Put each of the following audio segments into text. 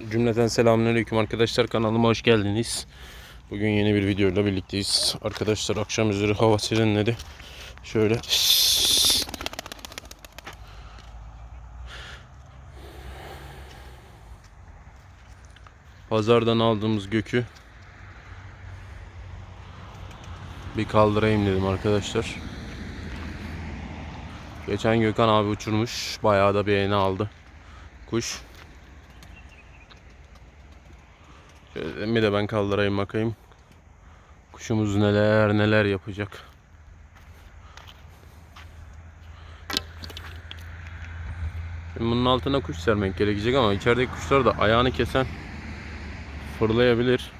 Cümleten selamünaleyküm arkadaşlar kanalıma hoş geldiniz. Bugün yeni bir videoyla birlikteyiz. Arkadaşlar akşam üzeri hava serinledi. Şöyle Pazardan aldığımız gökü bir kaldırayım dedim arkadaşlar. Geçen Gökhan abi uçurmuş. Bayağı da beğeni aldı. Kuş. Şöyle bir de ben kaldırayım bakayım. Kuşumuz neler neler yapacak. Şimdi bunun altına kuş sermek gerekecek ama içerideki kuşlar da ayağını kesen fırlayabilir.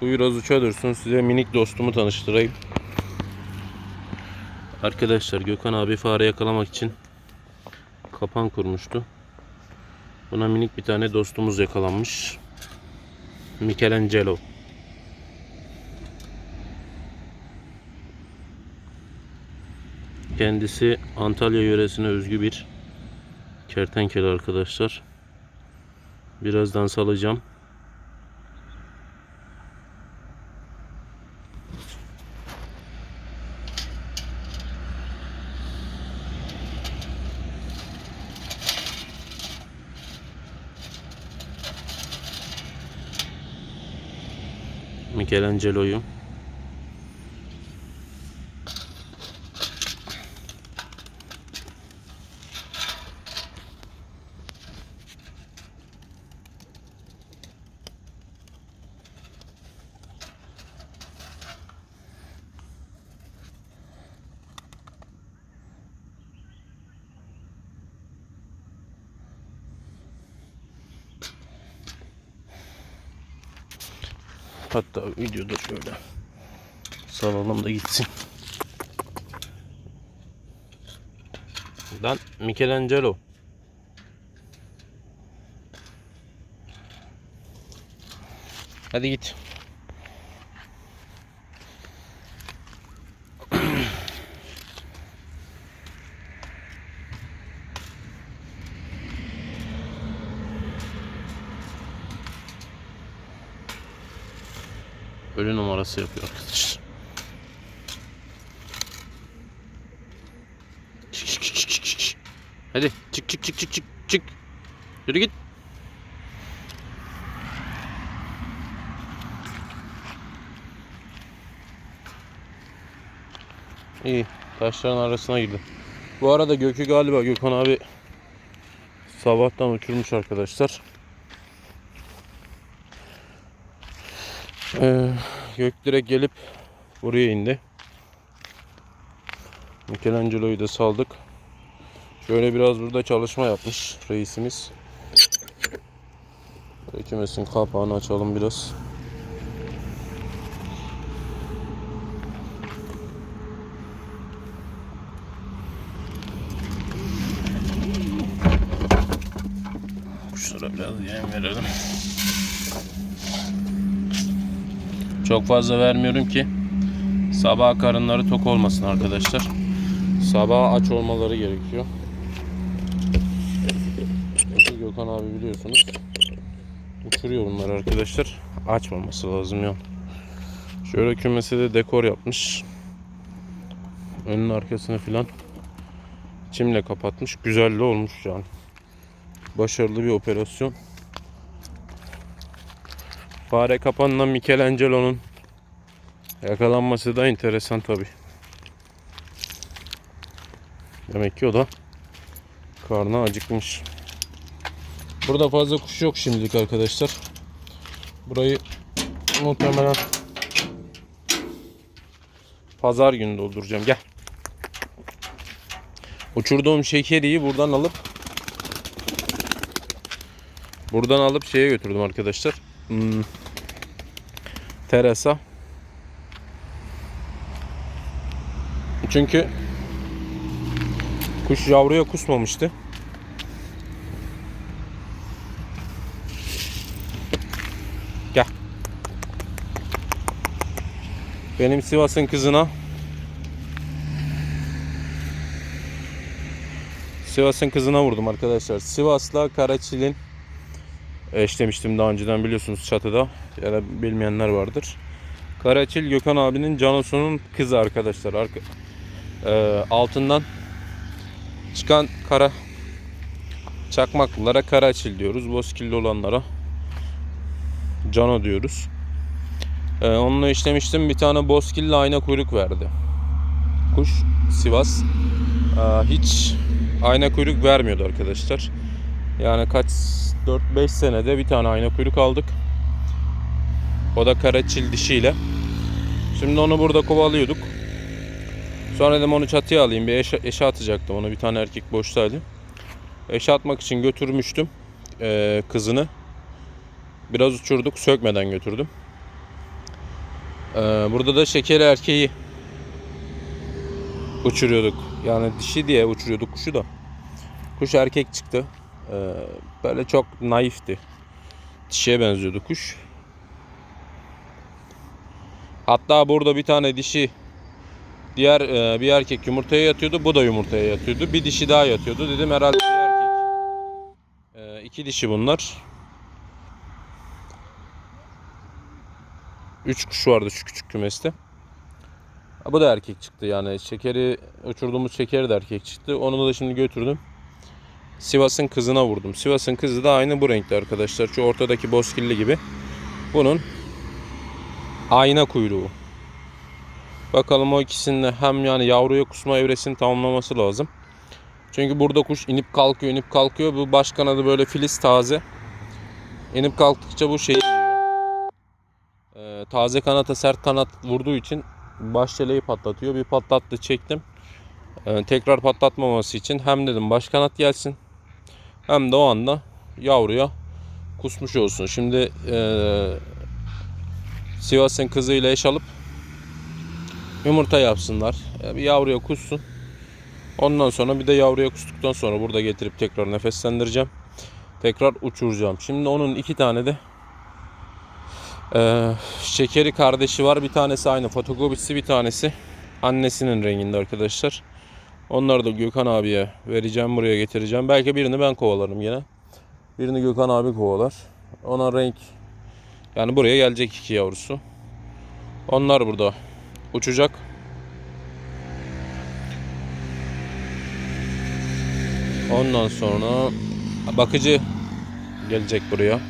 Bu biraz uça dursun. Size minik dostumu tanıştırayım. Arkadaşlar Gökhan abi fare yakalamak için kapan kurmuştu. Buna minik bir tane dostumuz yakalanmış. Michelangelo. Kendisi Antalya yöresine özgü bir kertenkele arkadaşlar. Birazdan salacağım. Michelangelo'yu. Hatta videoda şöyle salalım da gitsin. Lan Michelangelo. Hadi git. Ölü numarası yapıyor arkadaşlar. Hadi çık çık çık çık çık çık. Yürü git. İyi. Taşların arasına girdi. Bu arada Gökü galiba Gökhan abi sabahtan uçurmuş arkadaşlar. Ee, gök direkt gelip buraya indi. Michelangelo'yu da saldık. Şöyle biraz burada çalışma yapmış reisimiz. Kümesin kapağını açalım biraz. Kuşlara biraz yem verelim. Çok fazla vermiyorum ki sabah karınları tok olmasın arkadaşlar. Sabah aç olmaları gerekiyor. Çünkü Gökhan abi biliyorsunuz uçuruyor bunları arkadaşlar. Açmaması lazım ya. Şöyle kümesi de dekor yapmış. Önün arkasını filan çimle kapatmış. Güzel de olmuş yani. Başarılı bir operasyon. Fare kapanla Michelangelo'nun yakalanması da enteresan tabi. Demek ki o da karnı acıkmış. Burada fazla kuş yok şimdilik arkadaşlar. Burayı muhtemelen pazar günü dolduracağım. Gel. Uçurduğum şekeriyi buradan alıp buradan alıp şeye götürdüm arkadaşlar. Hmm, terasa. Çünkü kuş yavruya kusmamıştı. Gel. Benim Sivas'ın kızına Sivas'ın kızına vurdum arkadaşlar. Sivas'la Karaçil'in eşlemiştim daha önceden biliyorsunuz çatıda. Ya da bilmeyenler vardır. Karaçil Gökhan abinin Canosu'nun kızı arkadaşlar. Arka, Ee, altından çıkan kara çakmaklılara Karaçil diyoruz. Bozkirli olanlara Cano diyoruz. Ee, onunla işlemiştim. Bir tane bozkirli ayna kuyruk verdi. Kuş Sivas. Ee, hiç ayna kuyruk vermiyordu arkadaşlar. Yani kaç 4-5 senede bir tane ayna kuyruk aldık. O da karaçil dişiyle. Şimdi onu burada kovalıyorduk. Sonra dedim onu çatıya alayım. Bir eşe, eşe atacaktım onu. Bir tane erkek boştaydı. Eşe atmak için götürmüştüm ee, kızını. Biraz uçurduk. Sökmeden götürdüm. Ee, burada da şekeri erkeği uçuruyorduk. Yani dişi diye uçuruyorduk kuşu da. Kuş erkek çıktı. Ee, böyle çok naifti. Dişiye benziyordu kuş. Hatta burada bir tane dişi diğer e, bir erkek yumurtaya yatıyordu. Bu da yumurtaya yatıyordu. Bir dişi daha yatıyordu. Dedim herhalde bir erkek. İki dişi bunlar. Üç kuş vardı şu küçük kümeste. Bu da erkek çıktı yani. Şekeri uçurduğumuz şekeri de erkek çıktı. Onu da şimdi götürdüm. Sivas'ın kızına vurdum. Sivas'ın kızı da aynı bu renkte arkadaşlar. Şu ortadaki bozkirli gibi. Bunun ayna kuyruğu. Bakalım o ikisinin hem yani yavruya kusma evresini tamamlaması lazım. Çünkü burada kuş inip kalkıyor, inip kalkıyor. Bu baş kanadı böyle filiz taze. İnip kalktıkça bu şeyi. Ee, taze kanata sert kanat vurduğu için baş çeleği patlatıyor. Bir patlattı çektim. Ee, tekrar patlatmaması için hem dedim baş kanat gelsin hem de o anda yavruya kusmuş olsun. Şimdi ee, Sivas'ın kızıyla eş alıp yumurta yapsınlar. Ee, Bir yavruya kussun. Ondan sonra bir de yavruya kustuktan sonra burada getirip tekrar nefeslendireceğim. Tekrar uçuracağım. Şimdi onun iki tane de ee, şekeri kardeşi var. Bir tanesi aynı fotokopisi bir tanesi annesinin renginde arkadaşlar. Onları da Gökhan abiye vereceğim buraya getireceğim. Belki birini ben kovalarım yine. Birini Gökhan abi kovalar. Ona renk yani buraya gelecek iki yavrusu. Onlar burada uçacak. Ondan sonra bakıcı gelecek buraya.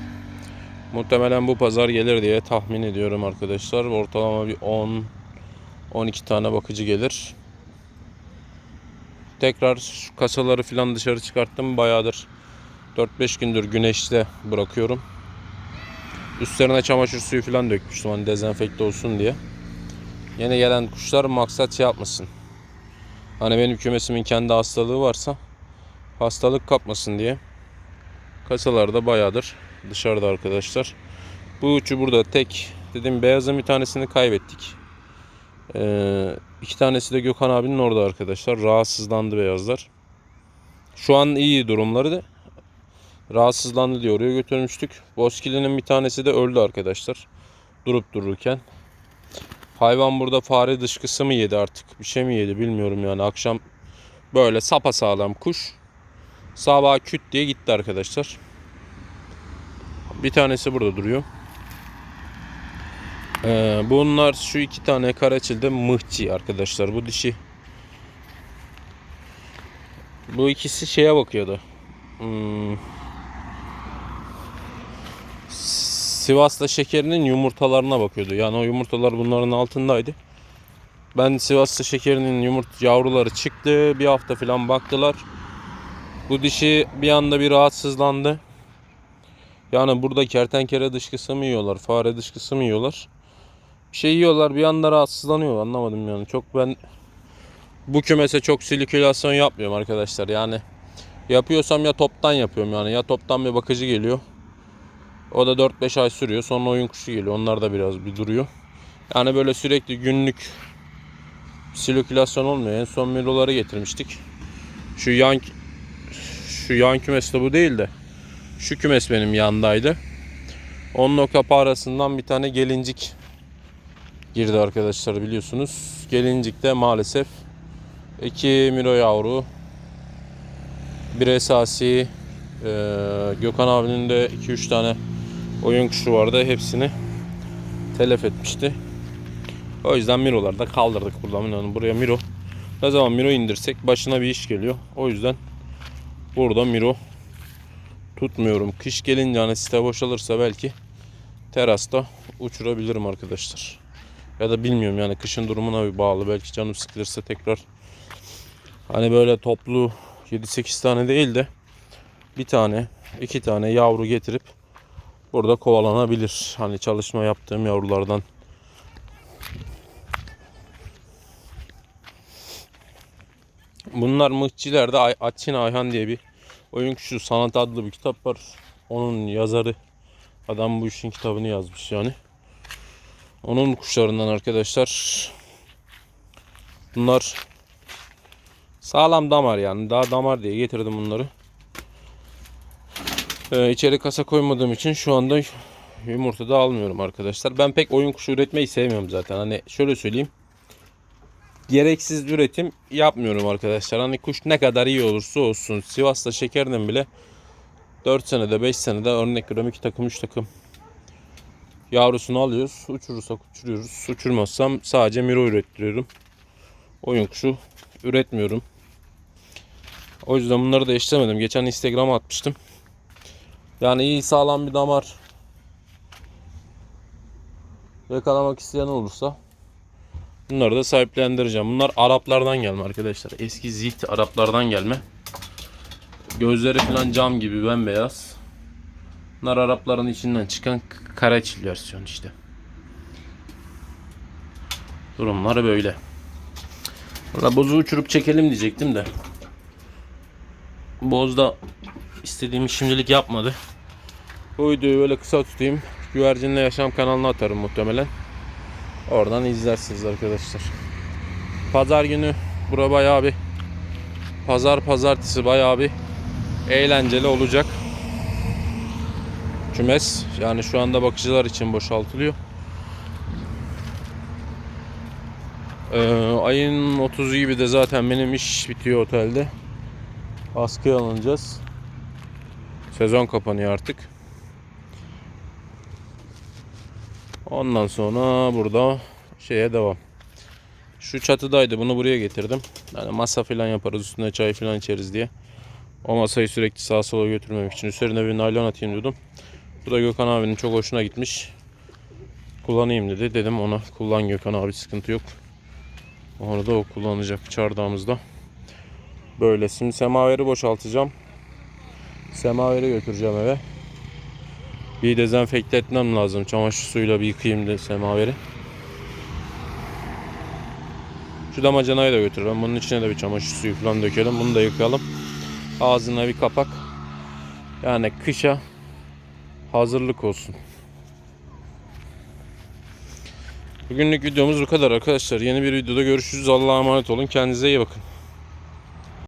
Muhtemelen bu pazar gelir diye tahmin ediyorum arkadaşlar. Ortalama bir 10 12 tane bakıcı gelir. Tekrar şu kasaları falan dışarı çıkarttım. Bayağıdır 4-5 gündür güneşte bırakıyorum. Üstlerine çamaşır suyu falan dökmüştüm hani dezenfekte olsun diye. Yeni gelen kuşlar maksat şey yapmasın. Hani benim kümesimin kendi hastalığı varsa hastalık kapmasın diye. Kasalarda bayağıdır dışarıda arkadaşlar. Bu üçü burada tek. Dedim beyazın bir tanesini kaybettik. Ee, iki tanesi de Gökhan abinin orada arkadaşlar. Rahatsızlandı beyazlar. Şu an iyi durumları da. Rahatsızlandı diye oraya götürmüştük. Bozkirli'nin bir tanesi de öldü arkadaşlar. Durup dururken. Hayvan burada fare dışkısı mı yedi artık? Bir şey mi yedi bilmiyorum yani. Akşam böyle sapasağlam kuş. Sabah küt diye gitti arkadaşlar. Bir tanesi burada duruyor. Ee, bunlar şu iki tane karaçilde mıhçı arkadaşlar. Bu dişi. Bu ikisi şeye bakıyordu. Hmm. Sivas'ta şekerinin yumurtalarına bakıyordu. Yani o yumurtalar bunların altındaydı. Ben Sivas'ta şekerinin yumurt yavruları çıktı. Bir hafta falan baktılar. Bu dişi bir anda bir rahatsızlandı. Yani burada kertenkele dışkısı mı yiyorlar, fare dışkısı mı yiyorlar? Şey yiyorlar bir anda rahatsızlanıyor anlamadım yani. Çok ben bu kümese çok silikülasyon yapmıyorum arkadaşlar. Yani yapıyorsam ya toptan yapıyorum yani. Ya toptan bir bakıcı geliyor. O da 4-5 ay sürüyor. Sonra oyun kuşu geliyor. Onlar da biraz bir duruyor. Yani böyle sürekli günlük silükülasyon olmuyor. En son miroları getirmiştik. Şu yan şu yan kümes de bu değil de şu kümes benim yandaydı. Onun o kapağı arasından bir tane gelincik girdi arkadaşlar biliyorsunuz. Gelincikte maalesef iki miro yavru bir esasi e, Gökhan abinin de 2-3 tane oyun kuşu vardı. Hepsini telef etmişti. O yüzden Miro'ları da kaldırdık buradan. Yani buraya Miro. Ne zaman Miro indirsek başına bir iş geliyor. O yüzden burada Miro tutmuyorum. Kış gelince hani site boşalırsa belki terasta uçurabilirim arkadaşlar. Ya da bilmiyorum yani kışın durumuna bir bağlı. Belki canım sıkılırsa tekrar hani böyle toplu 7-8 tane değil de bir tane, iki tane yavru getirip burada kovalanabilir. Hani çalışma yaptığım yavrulardan Bunlar Mıhçiler'de Atçin Ayhan diye bir oyun kuşu sanat adlı bir kitap var. Onun yazarı adam bu işin kitabını yazmış yani. Onun kuşlarından arkadaşlar. Bunlar sağlam damar yani. Daha damar diye getirdim bunları. Ee, içeri kasa koymadığım için şu anda yumurta da almıyorum arkadaşlar. Ben pek oyun kuşu üretmeyi sevmiyorum zaten. Hani şöyle söyleyeyim gereksiz üretim yapmıyorum arkadaşlar. Hani kuş ne kadar iyi olursa olsun. Sivas'ta şekerden bile 4 senede 5 senede örnek veriyorum 2 takım 3 takım yavrusunu alıyoruz. Uçurursak uçuruyoruz. Uçurmazsam sadece miro ürettiriyorum. Oyun kuşu üretmiyorum. O yüzden bunları da eşlemedim. Geçen Instagram'a atmıştım. Yani iyi sağlam bir damar yakalamak isteyen olursa Bunları da sahiplendireceğim. Bunlar Araplardan gelme arkadaşlar. Eski ziht Araplardan gelme. Gözleri falan cam gibi bembeyaz. Bunlar Arapların içinden çıkan karaçil versiyon işte. Durumlar böyle. Valla bozu uçurup çekelim diyecektim de. Boz da istediğimi şimdilik yapmadı. Bu videoyu böyle kısa tutayım. Güvercinle Yaşam kanalına atarım muhtemelen. Oradan izlersiniz arkadaşlar. Pazar günü bura bayağı bir pazar pazartesi bayağı bir eğlenceli olacak. Kümes yani şu anda bakıcılar için boşaltılıyor. Ee, ayın 30'u gibi de zaten benim iş bitiyor otelde. Askıya alınacağız. Sezon kapanıyor artık. Ondan sonra burada şeye devam. Şu çatıdaydı. Bunu buraya getirdim. Yani masa falan yaparız. Üstüne çay falan içeriz diye. O masayı sürekli sağa sola götürmemek için. Üzerine bir naylon atayım dedim. Bu da Gökhan abinin çok hoşuna gitmiş. Kullanayım dedi. Dedim ona kullan Gökhan abi sıkıntı yok. Onu da o kullanacak çardağımızda. Böyle. Şimdi semaveri boşaltacağım. Semaveri götüreceğim eve. Bir dezenfekte etmem lazım. Çamaşır suyuyla bir yıkayayım da semaveri. Şu damacanayı da götürelim. Bunun içine de bir çamaşır suyu falan dökelim. Bunu da yıkayalım. Ağzına bir kapak. Yani kışa hazırlık olsun. Bugünlük videomuz bu kadar arkadaşlar. Yeni bir videoda görüşürüz. Allah'a emanet olun. Kendinize iyi bakın.